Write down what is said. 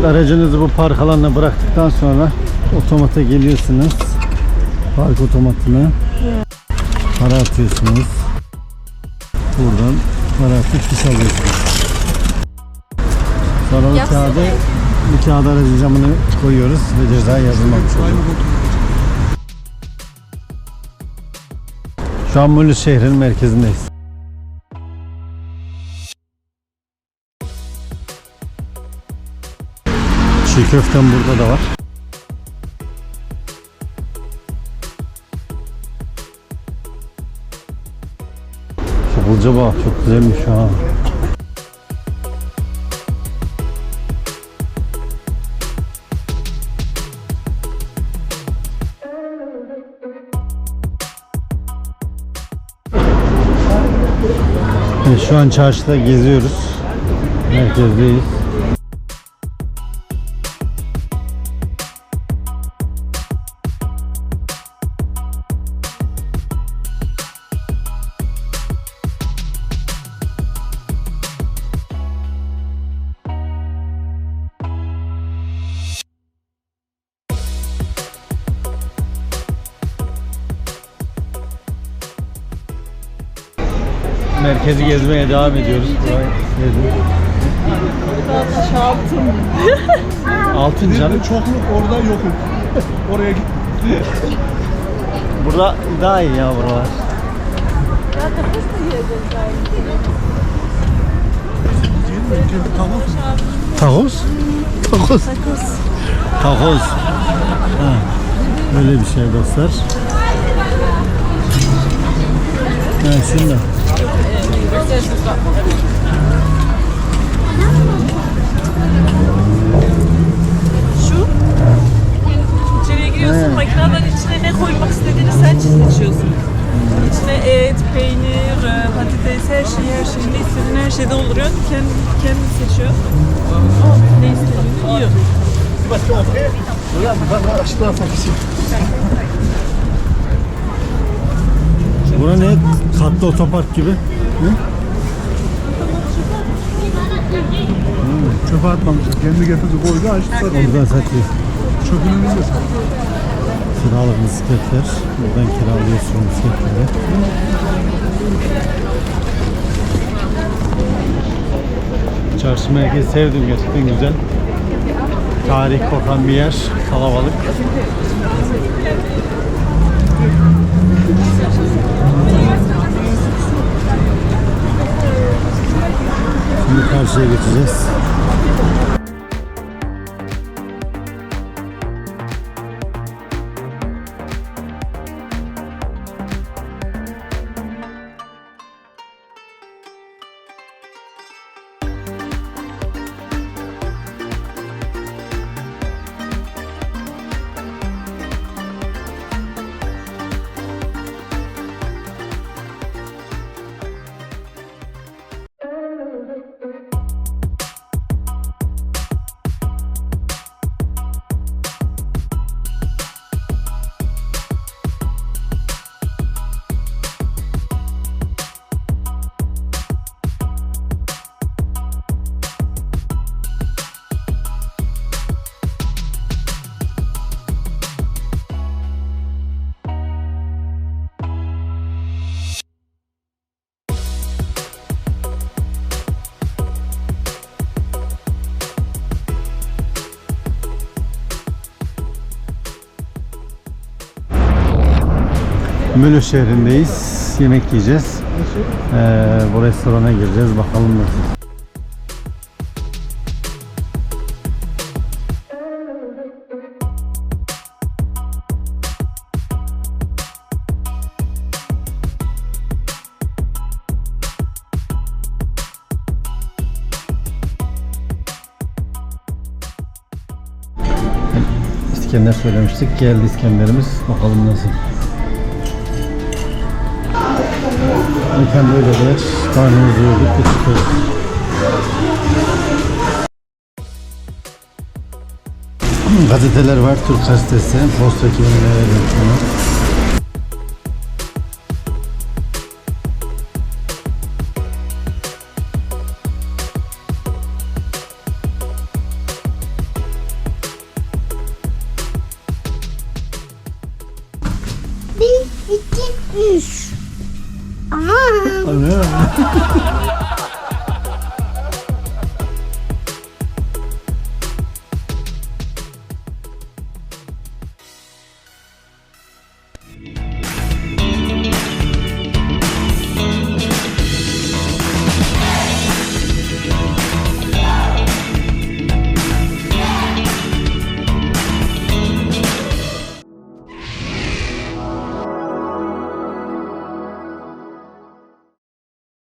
Evet aracınızı bu park alanına bıraktıktan sonra otomata geliyorsunuz. Park otomatına. Para atıyorsunuz. Buradan para atıp fiş alıyorsunuz. Sonra bu kağıdı bu kağıda aracın camını koyuyoruz ve ceza yazılmamış oluyor. Şu an Mulus şehrinin merkezindeyiz. Çiğ köftem burada da var. Kıvılca bak çok güzelmiş ha. Şu an çarşıda geziyoruz. Merkezdeyiz. Merkezi gezmeye devam ediyoruz. Sevdim. Altın. Altın canım. Çokluk orada yokum. Oraya git. Burada daha iyi ya buralar. Zaten de yiyeceğiz Takoz? Takoz. Takoz. Ha. Öyle bir şey dostlar. Ha, şimdi. Şu. İçeriye giriyorsun makineden içine ne koymak istediğini sen seçiyorsun. İçine et, peynir, e, patates, her şey, her şey. Ne istediğin her şeyde dolduruyorsun. Kendi, kendi seçiyor. O ne istediğini yiyor. Bura ne? Katlı otopark gibi. Ne? Çöpe atmamışız. Kendi getirdi koydu açtı satıyor. Buradan satıyor. Çöpünü biz de Kiralık bisikletler. Buradan kiralıyorsun bisikletleri. Çarşı merkezi sevdim gerçekten güzel. Tarih kokan bir yer. Kalabalık. Mülü şehrindeyiz. Yemek yiyeceğiz. Ee, bu restorana gireceğiz. Bakalım nasıl. İskender söylemiştik. Geldi İskenderimiz. Bakalım nasıl. Böyle bir yer. Karnımızı doyurduk ve çıkıyoruz. Gazeteler var. Türk gazetesi. Posta ekibinin verelim ね。